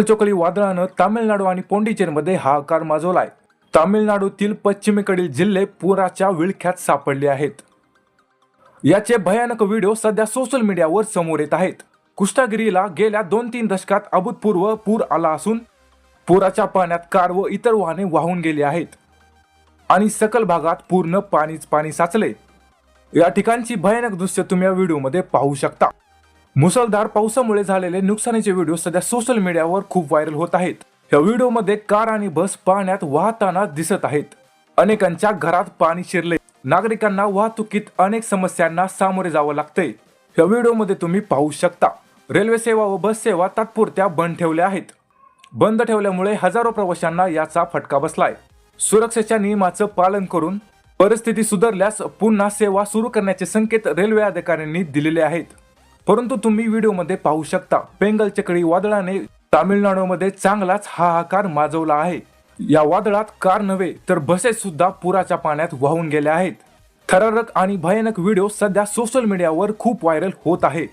चोकळी वादळानं तामिळनाडू आणि पोंडिचेरीमध्ये हाहाकार माजवलाय. तामिळनाडूतील पश्चिमेकडील जिल्हे पुराच्या विळख्यात सापडले आहेत. याचे भयानक व्हिडिओ सध्या सोशल मीडियावर समोर येत आहेत. कुष्टागिरीला गेल्या दोन तीन दशकात अभूतपूर्व पूर आला असून पुराच्या पाण्यात कार व इतर वाहने वाहून गेली आहेत आणि सकल भागात पूर्ण पाणीच पाणी साचले या ठिकाणची भयानक दृश्य तुम्ही या व्हिडिओमध्ये पाहू शकता. मुसळधार पावसामुळे झालेले नुकसानीचे व्हिडिओ सध्या सोशल मीडियावर खूप व्हायरल होत आहेत. या व्हिडिओमध्ये कार आणि बस पाण्यात वाहताना दिसत आहेत. अनेकांच्या घरात पाणी शिरले. नागरिकांना वाहतुकीत अनेक समस्यांना सामोरे जावं लागतंय. या व्हिडिओमध्ये तुम्ही पाहू शकता. रेल्वे सेवा व बस सेवा तात्पुरत्या बंद ठेवल्या आहेत. बंद ठेवल्यामुळे हजारो प्रवाशांना याचा फटका बसलाय. सुरक्षेच्या नियमाचं पालन करून परिस्थिती सुधारल्यास पुन्हा सेवा सुरू करण्याचे संकेत रेल्वे अधिकाऱ्यांनी दिलेले आहेत. परंतु तुम्ही व्हिडिओमध्ये पाहू शकता बेंगल चक्री वादळाने तामिळनाडूमध्ये चांगलाच हाहाकार माजवला आहे. या वादळात कार नव्हे तर बसेस सुद्धा पुराच्या पाण्यात वाहून गेल्या आहेत. थरारक आणि भयानक व्हिडिओ सध्या सोशल मीडियावर खूप व्हायरल होत आहे.